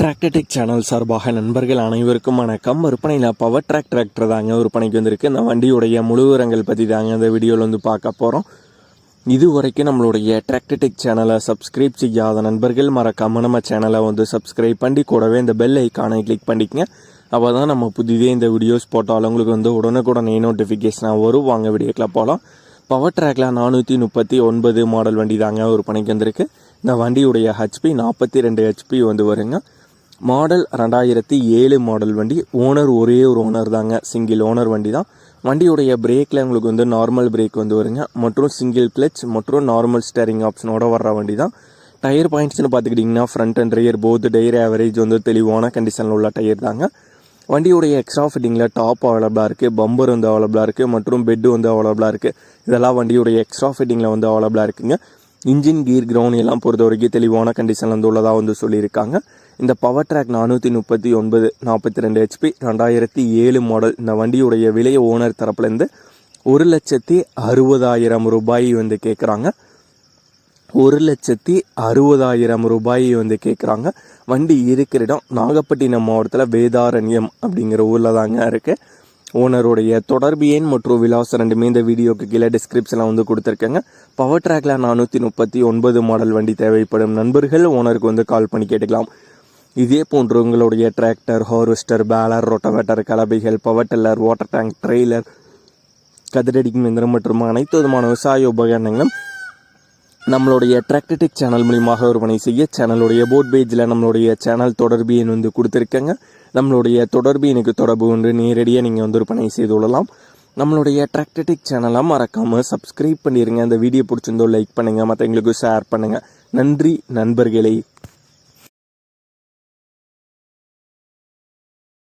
Tractor Tech channel சார்பாக நண்பர்கள் அனைவருக்கும் வணக்கம். விற்பனையில் பவர் ட்ராக் டிராக்டர் தாங்க விற்பனைக்கு வந்திருக்கு. இந்த வண்டியுடைய முழு விவரங்கள் பற்றி தாங்க இந்த வீடியோவில் வந்து பார்க்க போகிறோம் இது வரைக்கும் நம்மளுடைய டிராக்டர்டெக் சேனலை சப்ஸ்கிரைப் செய்யாத நண்பர்கள் மறக்காமல் நம்ம சேனலை வந்து சப்ஸ்கிரைப் பண்ணி கூடவே இந்த பெல் ஐக்கானை கிளிக் பண்ணிக்கங்க. அப்போ தான் நம்ம புதிதே இந்த வீடியோஸ் போட்டாலும் உங்களுக்கு வந்து உடனுக்குடனே நோட்டிஃபிகேஷனாக வரும். வாங்க வீடியோக்கில் போகலாம் பவர் ட்ராக்ல நானூற்றி முப்பத்தி ஒன்பது மாடல் வண்டி தாங்க பணிக்கு வந்திருக்கு. இந்த வண்டியுடைய ஹெச்பி நாற்பத்தி ரெண்டு ஹெச்பி வந்து வருங்க. மாடல் ரெண்டாயிரத்தி ஏழு மாடல் வண்டி. ஓனர் ஒரே ஒரு ஓனர் தாங்க. சிங்கிள் ஓனர் வண்டி தான். வண்டியுடைய பிரேக்கில் உங்களுக்கு வந்து நார்மல் பிரேக் வந்து வருங்க. மற்றும் சிங்கிள் கிளச் மற்றும் நார்மல் ஸ்டேரிங் ஆப்ஷனோட வர்ற வண்டி தான். டயர் பாயிண்ட்ஸ்னு பார்த்துக்கிட்டிங்கன்னா front and rear both tyre average வந்து தெளிவான கண்டிஷனில் உள்ள டயர் தாங்க. வண்டியுடைய எக்ஸ்ட்ரா ஃபிட்டிங்கில் டாப் அவைலபிளாக இருக்குது பம்பர் வந்து அவைலபிளாக இருக்குது மற்றும் பெட்டு வந்து அவைலபிளாக இருக்குது இதெல்லாம் வண்டியுடைய எக்ஸ்ட்ரா ஃபிட்டிங்கில் வந்து அவைலபிளாக இருக்குங்க. இன்ஜின் கீர் கிரவுண்ட் எல்லாம் பொறுத்த வரைக்கும் தெளிவான கண்டிஷனில் வந்து உள்ளதாக வந்து சொல்லியிருக்காங்க. இந்த பவர் ட்ராக் நானூற்றி முப்பத்தி ஒன்பது நாற்பத்தி ரெண்டு ஹெச்பி ரெண்டாயிரத்தி ஏழு மாடல் இந்த வண்டியுடைய விலை ஓனர் தரப்புலேருந்து ஒரு லட்சத்தி அறுபதாயிரம் ரூபாய் வந்து கேட்குறாங்க ஒரு லட்சத்தி அறுபதாயிரம் ரூபாய் வந்து கேட்குறாங்க வண்டி இருக்கிற இடம் நாகப்பட்டினம் மாவட்டத்தில் வேதாரண்யம் அப்படிங்கிற ஊரில் தாங்க இருக்குது ஓனருடைய தொடர்பு எண் மற்றும் விலாசம் ரெண்டுமே இந்த வீடியோக்கு கீழே டிஸ்கிரிப்ஷனில் வந்து கொடுத்துருக்கேங்க. பவர் ட்ராக்ல நானூற்றி முப்பத்தி ஒன்பது மாடல் வண்டி தேவைப்படும் நண்பர்கள் ஓனருக்கு வந்து கால் பண்ணி கேட்டுக்கலாம். இதே போன்று உங்களுடைய tractor harvester baler rotavator கலபைகள் power tiller water tank trailer கதிரடிக்கும் எந்திரம் மற்றும் அனைத்து விதமான விவசாய உபகரணங்களும் நம்மளுடைய டிராக்டடிக் சேனல் மூலியமாக விற்பனை செய்ய சேனலுடைய போட் பேஜில் நம்மளுடைய சேனல் தொடர்பு எண் வந்து கொடுத்துருக்கேங்க. நம்மளுடைய தொடர்பு எனக்கு தொடர்பு ஒன்று நேரடியாக நீங்கள் வந்து விற்பனை செய்து கொள்ளலாம். நம்மளுடைய டிராக்டடிக் சேனலாக மறக்காமல் சப்ஸ்கிரைப் பண்ணிடுங்க அந்த வீடியோ பிடிச்சிருந்தோ லைக் பண்ணுங்கள் மற்றவங்களுக்கு ஷேர் பண்ணுங்கள் நன்றி நண்பர்களே.